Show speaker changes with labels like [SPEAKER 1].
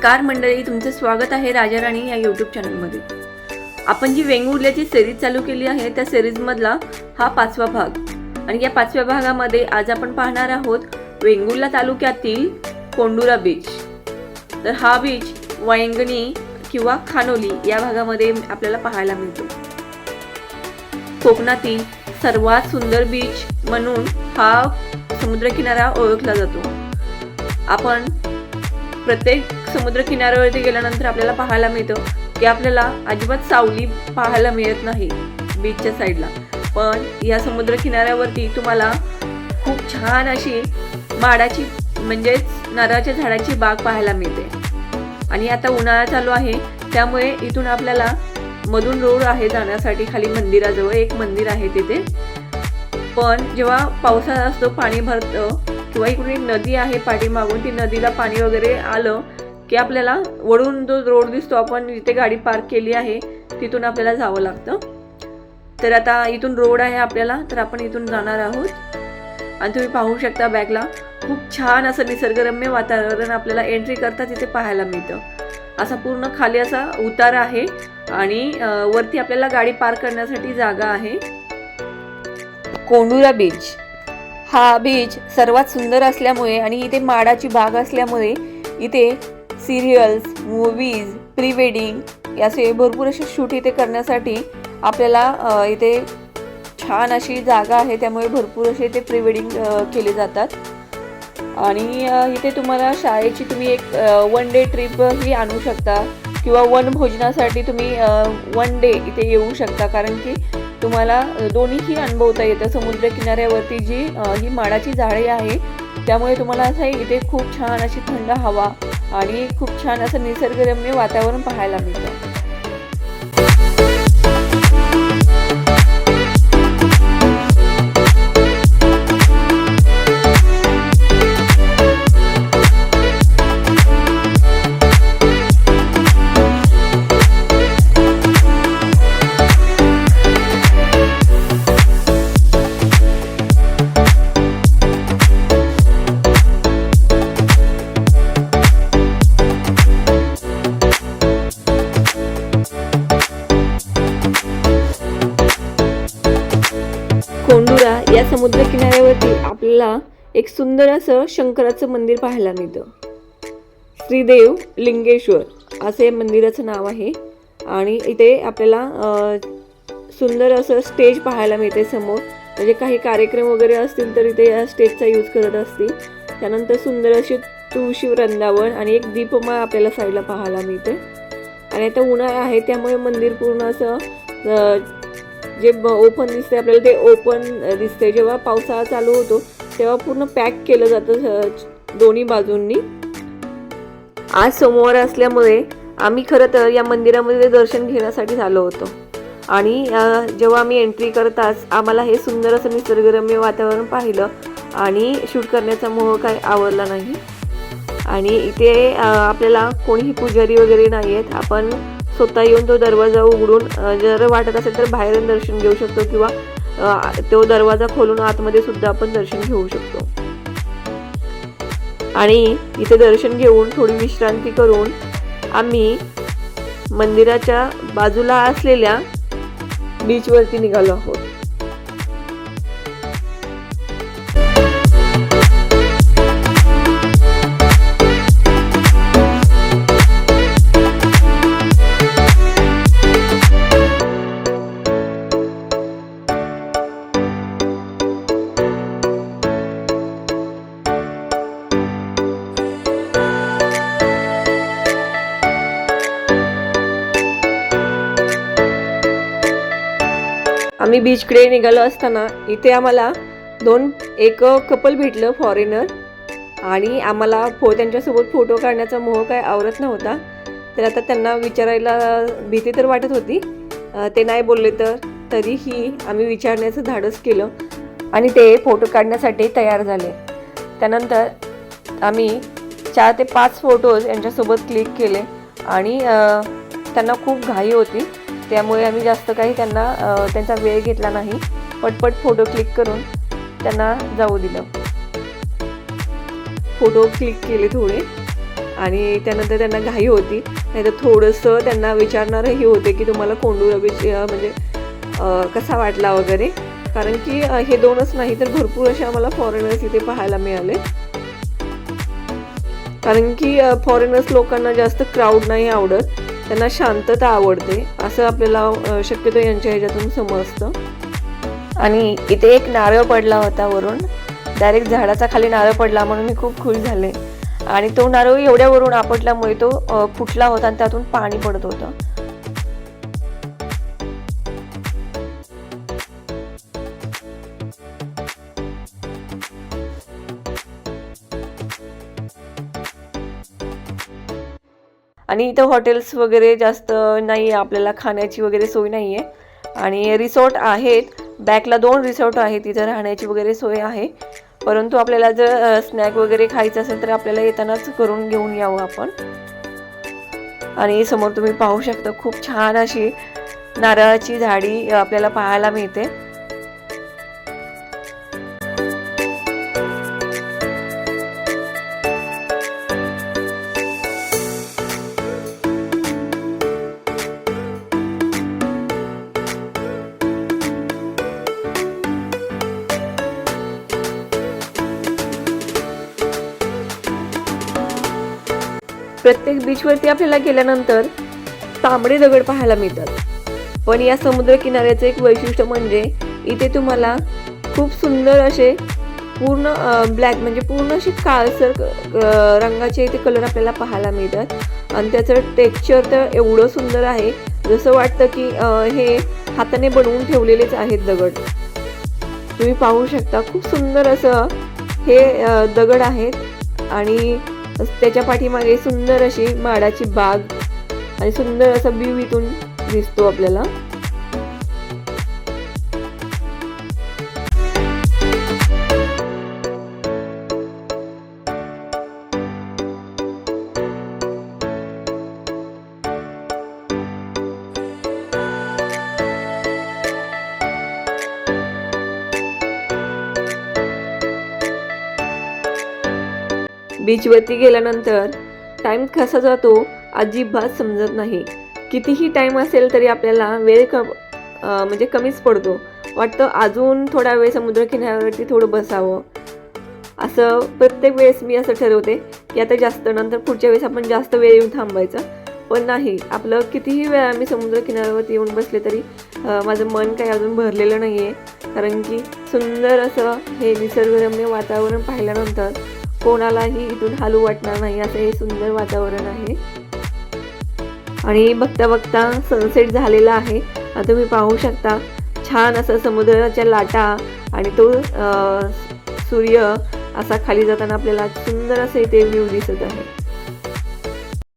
[SPEAKER 1] नमस्कार मंडळी तुमचं स्वागत आहे राजा राणी या यूट्यूब चॅनलमध्ये आपण जी वेंगुर्ल्याची सिरीज चालू केली आहे त्या सिरीजमधला हा पाचवा भाग. आणि या पाचव्या भागामध्ये आज आपण पाहणार आहोत वेंगुर्ला तालुक्यातील कोंडुरा बीच तर हा बीच वैंगणी किंवा खानोली या भागामध्ये आपल्याला पाहायला मिळतो. कोकणातील सर्वात सुंदर बीच म्हणून हा समुद्रकिनारा ओळखला जातो. आपण प्रत्येक समुद्र किनाऱ्यावरती गेल्यानंतर आपल्याला पाहायला मिळतं की आपल्याला अजिबात सावली पाहायला मिळत नाही बीचच्या साईडला पण या समुद्र किनाऱ्यावरती तुम्हाला खूप छान अशी माडाची म्हणजेच नारळाच्या झाडाची बाग पाहायला मिळते. आणि आता उन्हाळा चालू आहे त्यामुळे इथून आपल्याला मधून रोड आहे जाण्यासाठी खाली मंदिराजवळ एक मंदिर आहे तिथे. पण जेव्हा पावसाळा असतो पाणी भरतं किंवा इकडून एक नदी आहे पाठीमागून ती नदीला पाणी वगैरे आलं की आपल्याला वळून जो रोड दिसतो आपण जिथे गाडी पार्क केली आहे तिथून आपल्याला जावं लागतं. तर आता इथून रोड आहे आपल्याला तर आपण इथून जाणार आहोत. आणि तुम्ही पाहू शकता बॅगला खूप छान असं निसर्गरम्य वातावरण आपल्याला एंट्री करता तिथे पाहायला मिळतं. असा पूर्ण खाली असा उतार आहे आणि वरती आपल्याला गाडी पार्क करण्यासाठी जागा आहे. कोंडुरा बीच हा बीच सर्वात सुंदर असल्यामुळे आणि इथे माडाची बाग असल्यामुळे इथे सिरियल्स मूवीज प्री वेडिंग असे भरपूर असे शूट इथे करण्यासाठी आपल्याला इथे छान अशी जागा आहे. त्यामुळे भरपूर असे इथे प्री वेडिंग केले जातात. आणि इथे तुम्हाला शाळेची तुम्ही एक वन डे ट्रिप ही आणू शकता. किंवा वन भोजनासाठी तुम्ही वन डे इथे येऊ शकता. कारण की तुम्हाला दोन्हीही अनुभवता येतं. समुद्र किनाऱ्यावरती जी ही माडाची झाडे आहे त्यामुळे तुम्हाला असं इथे खूप छान अशी थंड हवा आणि खूप छान असं निसर्गरम्य वातावरण पाहायला मिळतं. कोंडुरा या समुद्र किनाऱ्यावरती आपल्याला एक सुंदर असं शंकराचं मंदिर पाहायला मिळतं. श्रीदेव लिंगेश्वर असं या मंदिराचं नाव आहे. आणि इथे आपल्याला सुंदर असं स्टेज पाहायला मिळते समोर. म्हणजे काही कार्यक्रम वगैरे असतील तर इथे या स्टेजचा यूज करत असतील. त्यानंतर सुंदर अशी तुळशी वृंदावन आणि एक दीपमाळ आपल्याला साईडला पाहायला मिळते. आणि आता उन्हाळा आहे त्यामुळे मंदिर पूर्ण असं जे ओपन दिसते आपल्याला ते ओपन दिसते जेव्हा पावसाळा चालू होतो तेव्हा पूर्ण पॅक केलं जातं दोन्ही बाजूंनी. आज सोमवार असल्यामुळे आम्ही खरं तर या मंदिरामध्ये दर्शन घेण्यासाठी आलो होतो. आणि जेव्हा आम्ही एंट्री करताच आम्हाला हे सुंदर असं निसर्गरम्य वातावरण पाहिलं. आणि शूट करण्याचा मोह काय आवडला नाही. आणि इथे आपल्याला कोणीही पुजारी वगैरे नाही आहेत. आपण स्वतः येऊन तो दरवाजा उघडून जर वाटत असेल तर बाहेरून दर्शन घेऊ शकतो किंवा तो दरवाजा खोलून आतमध्ये सुद्धा आपण दर्शन घेऊ शकतो. आणि इथे दर्शन घेऊन थोडी विश्रांती करून आम्ही मंदिराच्या बाजूला असलेल्या बीचवरती निघालो आहोत. आम्ही बीचकडे निघालो असताना इथे आम्हाला दोन एक कपल भेटलं फॉरेनर आणि आम्हाला फो त्यांच्यासोबत फोटो काढण्याचा मोह काय आवरत नव्हता. तर आता त्यांना विचारायला भीती तर वाटत होती. ते नाही बोलले तर तरीही आम्ही विचारण्याचं धाडस केलं. आणि ते फोटो काढण्यासाठी तयार झाले. त्यानंतर आम्ही चार ते पाच फोटोज यांच्यासोबत क्लिक केले. आणि त्यांना खूप घाई होती. त्यामुळे आम्ही जास्त काही त्यांना त्यांचा वेळ घेतला नाही. पटपट फोटो क्लिक करून त्यांना जाऊ दिलं. फोटो क्लिक केले थोडे. आणि त्यानंतर त्यांना घाई होती. नाहीतर थोडंसं त्यांना विचारणारही होते की तुम्हाला कोंडू बीच म्हणजे कसा वाटला वगैरे. कारण की हे दोनच नाही तर भरपूर असे आम्हाला फॉरेनर्स इथे पाहायला मिळाले. कारण की फॉरेनर्स लोकांना जास्त क्राऊड नाही आवडत. त्यांना शांतता आवडते असं आपल्याला शक्यतो यांच्या ह्याच्यातून समजतं. आणि इथे एक नारळ पडला होता वरून. डायरेक्ट झाडाचा खाली नारळ पडला म्हणून मी खूप खुश झाले. आणि तो नारळ एवढ्यावरून आपटल्यामुळे तो फुटला होता आणि त्यातून पाणी पडत होतं. आणि इथं हॉटेल्स वगैरे जास्त नाही आहे आपल्याला खाण्याची वगैरे सोय नाही आहे आणि रिसॉर्ट आहेत बॅकला दोन रिसॉर्ट आहेत तिथं राहण्याची वगैरे सोय आहे. परंतु आपल्याला जर स्नॅक वगैरे खायचं असेल तर आपल्याला येतानाच करून घेऊन यावं आपण. आणि समोर तुम्ही पाहू शकता खूप छान अशी नारळाची झाडी आपल्याला पाहायला मिळते. प्रत्येक बीचवरती आपल्याला गेल्यानंतर तांबडे दगड पाहायला मिळतात. पण या समुद्र किनाऱ्याचं एक वैशिष्ट्य म्हणजे इथे तुम्हाला खूप सुंदर असे पूर्ण ब्लॅक म्हणजे पूर्ण असे काळसर रंगाचे इथे कलर आपल्याला पाहायला मिळतात. आणि त्याचं टेक्स्चर तर एवढं सुंदर आहे जसं वाटतं की हे हाताने बनवून ठेवलेलेच आहेत दगड. तुम्ही पाहू शकता खूप सुंदर असं हे दगड आहेत. आणि त्याच्या पाठीमागे सुंदर अशी माडाची बाग आणि सुंदर असा व्ह्यू इथून दिसतो आपल्याला. बीचवरती गेल्यानंतर टाईम कसा जातो अजिबात समजत नाही. कितीही टाईम असेल तरी आपल्याला वेळ क म्हणजे कमीच पडतो. वाटतं अजून थोडा वेळ समुद्र किनाऱ्यावरती थोडं बसावं. असं प्रत्येक वेळेस मी असं ठरवते की आता जास्त नंतर पुढच्या वेळेस आपण जास्त वेळ येऊन थांबायचं. पण नाही आपलं कितीही वेळा आम्ही समुद्र किनाऱ्यावरती येऊन बसले तरी माझं मन काही अजून भरलेलं नाही आहे कारण की सुंदर असं हे निसर्गरम्य वातावरण पाहिल्यानंतर कोणालाही इथून हालू वाटणार नाही असं हे सुंदर वातावरण आहे. आणि बघता बघता सनसेट झालेला आहे. तुम्ही पाहू शकता छान असं समुद्राच्या लाटा आणि तो सूर्य असा खाली जाताना आपल्याला सुंदर असं इथे व्ह्यू दिसत आहे.